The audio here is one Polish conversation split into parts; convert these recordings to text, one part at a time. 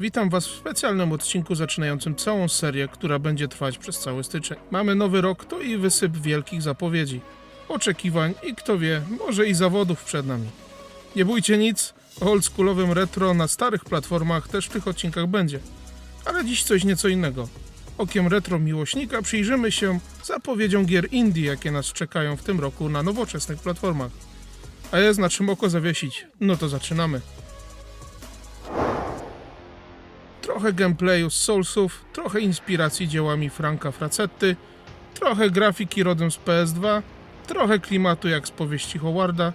Witam Was w specjalnym odcinku zaczynającym całą serię, która będzie trwać przez cały styczeń. Mamy nowy rok, to i wysyp wielkich zapowiedzi, oczekiwań i kto wie, może i zawodów przed nami. Nie bójcie nic, oldschoolowym retro na starych platformach też w tych odcinkach będzie. Ale dziś coś nieco innego. Okiem retro miłośnika przyjrzymy się zapowiedziom gier indie, jakie nas czekają w tym roku na nowoczesnych platformach. A jest na czym oko zawiesić. No to zaczynamy. Trochę gameplayu z Soulsów, trochę inspiracji dziełami Franka Fracetty, trochę grafiki rodem z PS2, trochę klimatu jak z powieści Howarda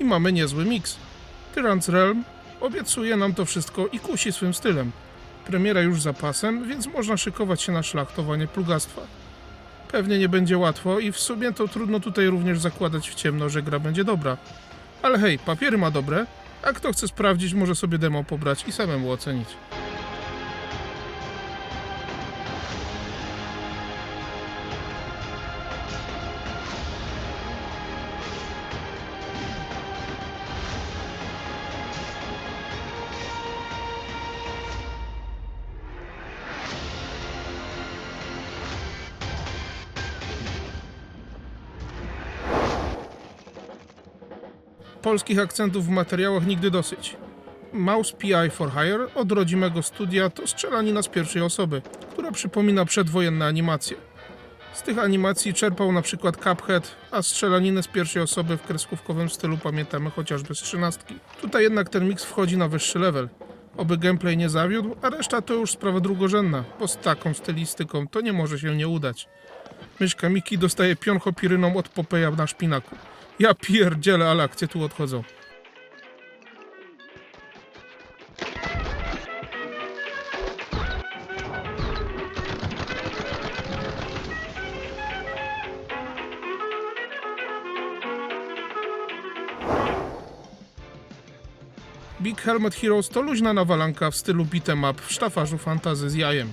i mamy niezły miks. Tyrant's Realm obiecuje nam to wszystko i kusi swym stylem. Premiera już za pasem, więc można szykować się na szlachtowanie plugastwa. Pewnie nie będzie łatwo i w sumie to trudno tutaj również zakładać w ciemno, że gra będzie dobra. Ale hej, papiery ma dobre, a kto chce sprawdzić, może sobie demo pobrać i samemu ocenić. Polskich akcentów w materiałach nigdy dosyć. Mouse PI for Hire od rodzimego studia to strzelanina z pierwszej osoby, która przypomina przedwojenne animacje. Z tych animacji czerpał na przykład Cuphead, a strzelaninę z pierwszej osoby w kreskówkowym stylu pamiętamy chociażby z trzynastki. Tutaj jednak ten miks wchodzi na wyższy level. Oby gameplay nie zawiódł, a reszta to już sprawa drugorzędna, bo z taką stylistyką to nie może się nie udać. Myszka Miki dostaje pion hopiryną od Popeja na szpinaku. Ja pierdzielę, ale akcje tu odchodzą. Big Helmet Heroes to luźna nawalanka w stylu beat'em up w sztafarzu fantazy z jajem.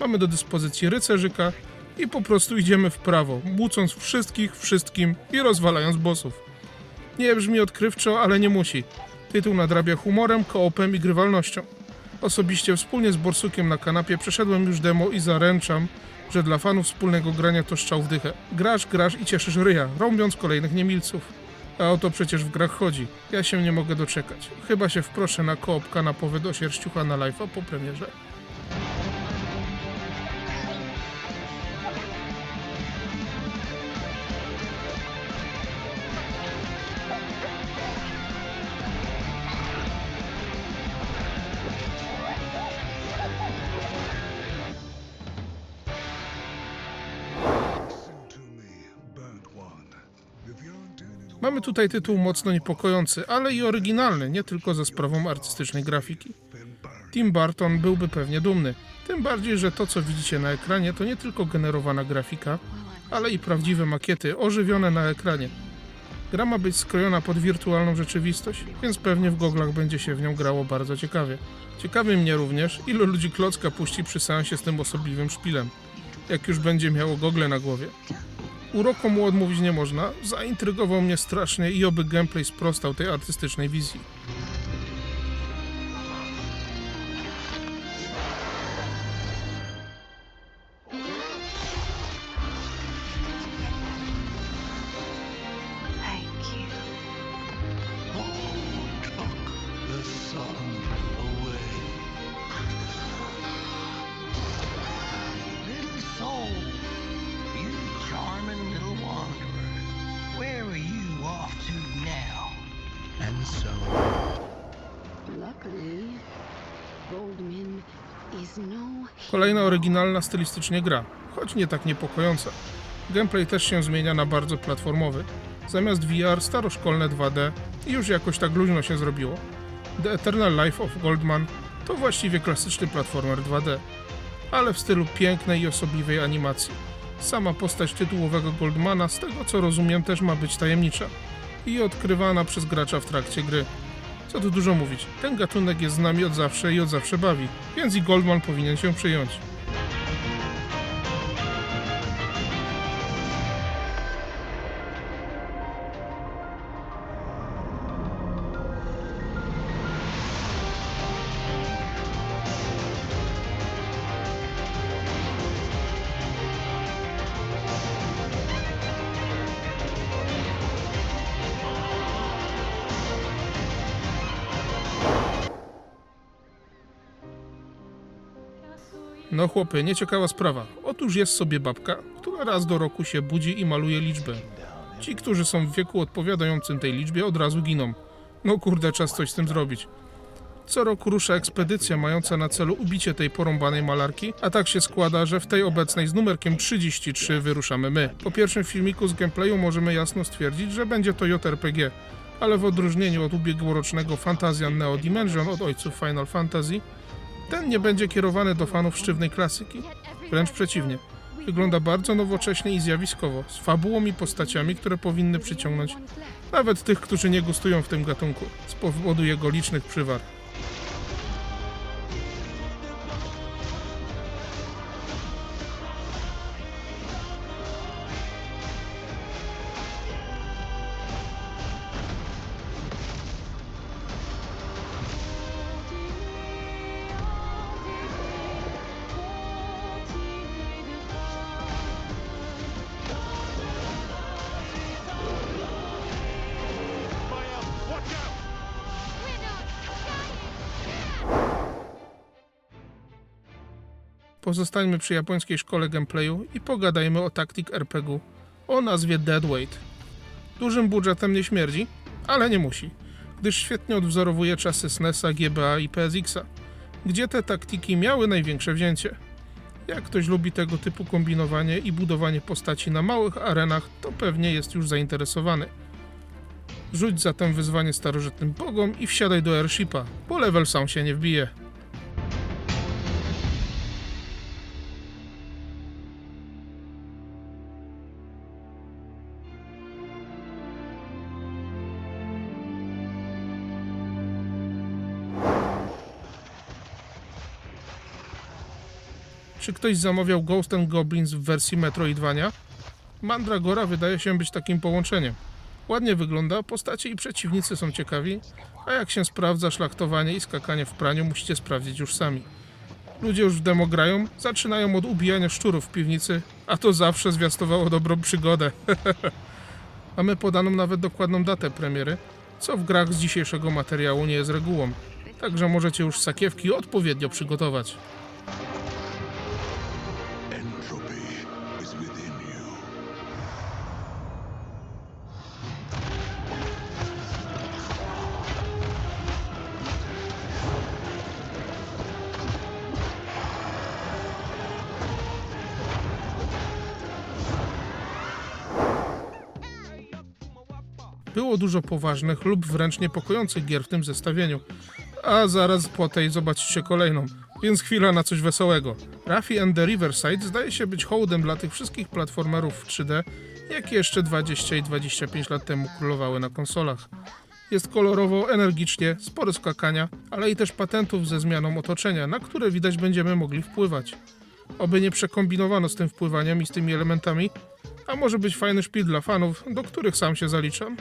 Mamy do dyspozycji rycerzyka i po prostu idziemy w prawo, młócąc wszystkich wszystkim i rozwalając bossów. Nie brzmi odkrywczo, ale nie musi. Tytuł nadrabia humorem, koopem i grywalnością. Osobiście wspólnie z Borsukiem na kanapie przeszedłem już demo i zaręczam, że dla fanów wspólnego grania to szczał w dychę. Grasz, grasz i cieszysz ryja, rąbiąc kolejnych niemilców. A o to przecież w grach chodzi. Ja się nie mogę doczekać. Chyba się wproszę na koop kanapowy do sierściucha na live'a po premierze. Mamy tutaj tytuł mocno niepokojący, ale i oryginalny, nie tylko ze sprawą artystycznej grafiki. Tim Burton byłby pewnie dumny. Tym bardziej, że to co widzicie na ekranie to nie tylko generowana grafika, ale i prawdziwe makiety ożywione na ekranie. Gra ma być skrojona pod wirtualną rzeczywistość, więc pewnie w goglach będzie się w nią grało bardzo ciekawie. Ciekawi mnie również, ilu ludzi klocka puści przy seansie z tym osobliwym szpilem, jak już będzie miało gogle na głowie. Uroku mu odmówić nie można, zaintrygował mnie strasznie i oby gameplay sprostał tej artystycznej wizji. Kolejna oryginalna stylistycznie gra, choć nie tak niepokojąca. Gameplay też się zmienia na bardzo platformowy. Zamiast VR staroszkolne 2D i już jakoś tak luźno się zrobiło. The Eternal Life of Goldman to właściwie klasyczny platformer 2D, ale w stylu pięknej i osobliwej animacji. Sama postać tytułowego Goldmana, z tego co rozumiem, też ma być tajemnicza i odkrywana przez gracza w trakcie gry. Co tu dużo mówić, ten gatunek jest z nami od zawsze i od zawsze bawi, więc i Goldman powinien się przyjąć. No chłopy, nieciekawa sprawa. Otóż jest sobie babka, która raz do roku się budzi i maluje liczbę. Ci, którzy są w wieku odpowiadającym tej liczbie, od razu giną. No kurde, czas coś z tym zrobić. Co roku rusza ekspedycja mająca na celu ubicie tej porąbanej malarki, a tak się składa, że w tej obecnej z numerkiem 33 wyruszamy my. Po pierwszym filmiku z gameplayu możemy jasno stwierdzić, że będzie to JRPG, ale w odróżnieniu od ubiegłorocznego Fantazjan Neo Dimension od ojców Final Fantasy, ten nie będzie kierowany do fanów sztywnej klasyki. Wręcz przeciwnie. Wygląda bardzo nowocześnie i zjawiskowo, z fabułą i postaciami, które powinny przyciągnąć nawet tych, którzy nie gustują w tym gatunku, z powodu jego licznych przywar. Pozostańmy przy japońskiej szkole gameplayu i pogadajmy o taktik RPG o nazwie Deadweight. Dużym budżetem nie śmierdzi, ale nie musi, gdyż świetnie odwzorowuje czasy SNESa, GBA i PSX-a, gdzie te taktyki miały największe wzięcie. Jak ktoś lubi tego typu kombinowanie i budowanie postaci na małych arenach, to pewnie jest już zainteresowany. Rzuć zatem wyzwanie starożytnym bogom i wsiadaj do airshipa, bo level sam się nie wbije. Czy ktoś zamawiał Ghost and Goblins w wersji Metroidvania? Mandragora wydaje się być takim połączeniem. Ładnie wygląda, postacie i przeciwnicy są ciekawi, a jak się sprawdza szlachtowanie i skakanie w praniu, musicie sprawdzić już sami. Ludzie już w demo grają, zaczynają od ubijania szczurów w piwnicy, a to zawsze zwiastowało dobrą przygodę. Mamy podaną nawet dokładną datę premiery, co w grach z dzisiejszego materiału nie jest regułą. Także możecie już sakiewki odpowiednio przygotować. Było dużo poważnych lub wręcz niepokojących gier w tym zestawieniu. A zaraz po tej zobaczycie kolejną, więc chwila na coś wesołego. Rafi and the Riverside zdaje się być hołdem dla tych wszystkich platformerów w 3D, jakie jeszcze 20 i 25 lat temu królowały na konsolach. Jest kolorowo, energicznie, sporo skakania, ale i też patentów ze zmianą otoczenia, na które widać będziemy mogli wpływać. Oby nie przekombinowano z tym wpływaniem i z tymi elementami, a może być fajny szpil dla fanów, do których sam się zaliczam.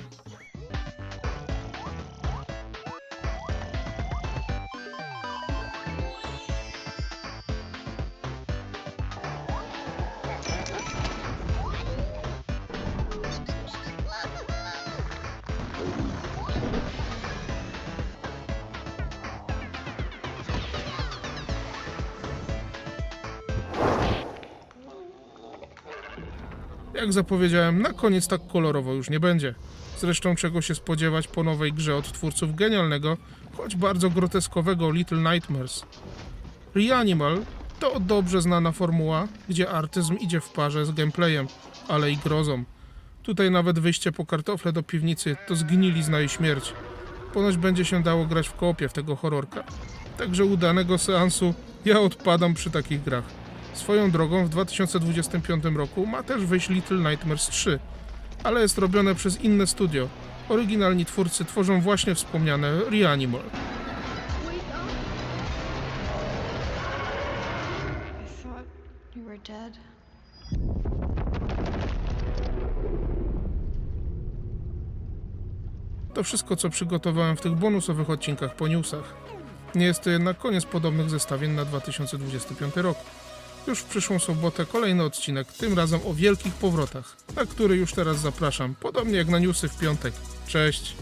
Jak zapowiedziałem, na koniec tak kolorowo już nie będzie. Zresztą czego się spodziewać po nowej grze od twórców genialnego, choć bardzo groteskowego Little Nightmares. Reanimal to dobrze znana formuła, gdzie artyzm idzie w parze z gameplayem, ale i grozą. Tutaj nawet wyjście po kartofle do piwnicy to zgnilizna i śmierć. Ponoć będzie się dało grać w koopie w tego horrorka. Także udanego seansu ja odpadam przy takich grach. Swoją drogą w 2025 roku ma też wyjść Little Nightmares 3, ale jest robione przez inne studio. Oryginalni twórcy tworzą właśnie wspomniane Reanimal. To wszystko, co przygotowałem w tych bonusowych odcinkach po newsach. Nie jest to jednak koniec podobnych zestawień na 2025 rok. Już w przyszłą sobotę kolejny odcinek, tym razem o wielkich powrotach, na który już teraz zapraszam, podobnie jak na newsy w piątek. Cześć!